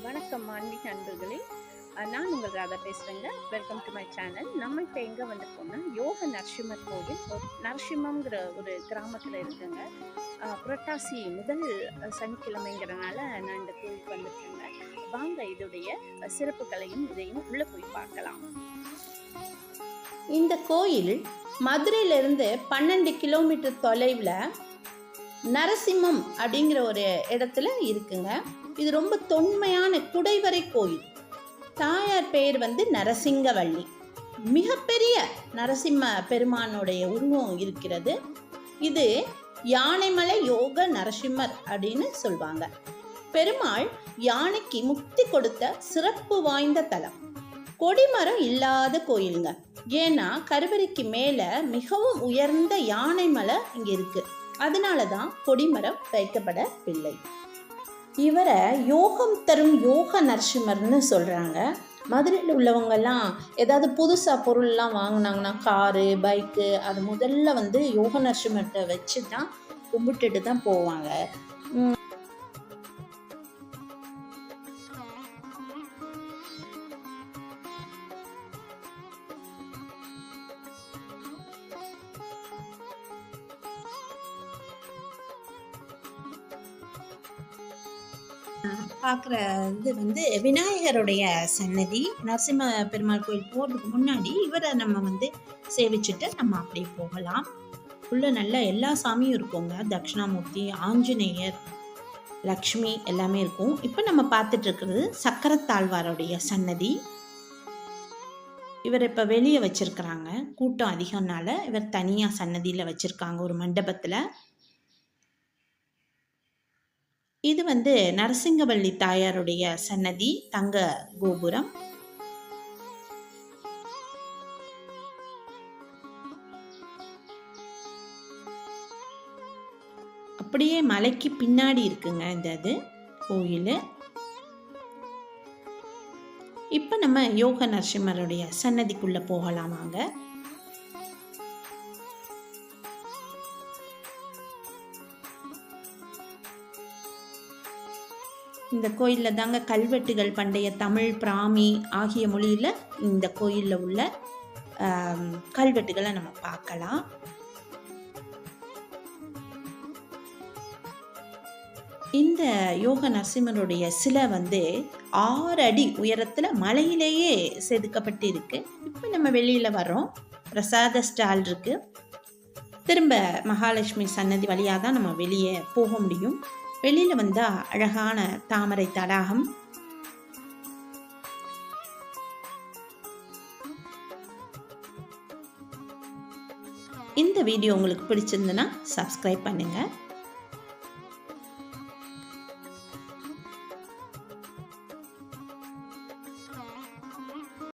வணக்கம் ஆன்மீக அன்பர்களே நான் உங்கள் ராதா பேசுகிறேங்க வெல்கம் டு மை சேனல் நம்ம இப்போ எங்கே வந்திருக்கோம்னா யோக நரசிம்மர் கோவில். நரசிம்மங்கிற ஒரு கிராமத்தில் இருக்குங்க. புரட்டாசி முதல் சனிக்கிழமைங்கிறனால நான் இந்த கோவிலுக்கு வந்திருக்கேங்க. வாங்க இதோடைய சிறப்புகளையும் இதையும் உள்ளே போய் பார்க்கலாம். இந்த கோயில் மதுரையிலிருந்து பன்னெண்டு கிலோமீட்டர் தொலைவில் நரசிம்மம் அப்படிங்கிற ஒரு இடத்துல இருக்குங்க. இது ரொம்ப தொன்மையான குடைவரை கோயில். தாயார் பெயர் வந்து நரசிங்கவள்ளி. மிகப்பெரிய நரசிம்ம பெருமானுடைய உருவம் இருக்கிறது. இது யானைமலை யோக நரசிம்மர் அப்படின்னு சொல்வாங்க. பெருமாள் யானைக்கு முக்தி கொடுத்த சிறப்பு வாய்ந்த தலம். கொடிமரம் இல்லாத கோயிலுங்க. ஏன்னா கருவறைக்கு மேலே மிகவும் உயர்ந்த யானை மலை இங்கே இருக்குது அதனால தான் கொடிமரம் வைக்கப்படவில்லை. இவரை யோகம் தரும் யோக நரசிம்மர்னு சொல்கிறாங்க மதுரையில் உள்ளவங்கெல்லாம் ஏதாவது புதுசாக பொருள்லாம் வாங்கினாங்கன்னா காரு பைக்கு அது முதல்ல வந்து யோக நரசிம்மத்தை வச்சு தான் கும்பிட்டுட்டு தான் போவாங்க பார்க்குற இது வந்து விநாயகருடைய சன்னதி. நரசிம்ம பெருமாள் கோயில் போகிறதுக்கு முன்னாடி இவரை நம்ம வந்து சேவிச்சுட்டு நம்ம அப்படியே போகலாம். உள்ளே நல்ல எல்லா சாமியும் இருக்குங்க. தட்சிணாமூர்த்தி ஆஞ்சநேயர் லக்ஷ்மி எல்லாமே இருக்கும். இப்போ நம்ம பார்த்துட்டு இருக்கிறது சக்கரத்தாழ்வாருடைய சன்னதி. இவர் இப்போ வெளியே வச்சுருக்கிறாங்க. கூட்டம் அதிகம்னால இவர் தனியாக சன்னதியில் வச்சுருக்காங்க ஒரு மண்டபத்தில். இது வந்து நரசிங்கவள்ளி தாயாருடைய சன்னதி தங்க கோபுரம். அப்படியே மலைக்கு பின்னாடி இருக்குங்க இந்த அது கோயில். இப்போ நம்ம யோக நரசிம்மருடைய சன்னதிக்குள்ள போகலாம் வாங்க. இந்த கோயிலில் தாங்க கல்வெட்டுகள் பண்டைய தமிழ் பிராமி ஆகிய மொழியில் இந்த கோயிலில் உள்ள கல்வெட்டுகளை நம்ம பார்க்கலாம். இந்த யோக நரசிம்மருடைய சிலை வந்து ஆறு அடி உயரத்தில் மலையிலேயே செதுக்கப்பட்டு இருக்கு இப்போ நம்ம வெளியில் வர்றோம். பிரசாத ஸ்டால் இருக்கு. திரும்ப மகாலட்சுமி சன்னதி வழியாக தான் நம்ம வெளியே போக முடியும். வெளியில் வந்தால் அழகான தாமரை தடாகம். இந்த வீடியோ உங்களுக்கு பிடிச்சிருந்துன்னா சப்ஸ்கிரைப் பண்ணுங்கள்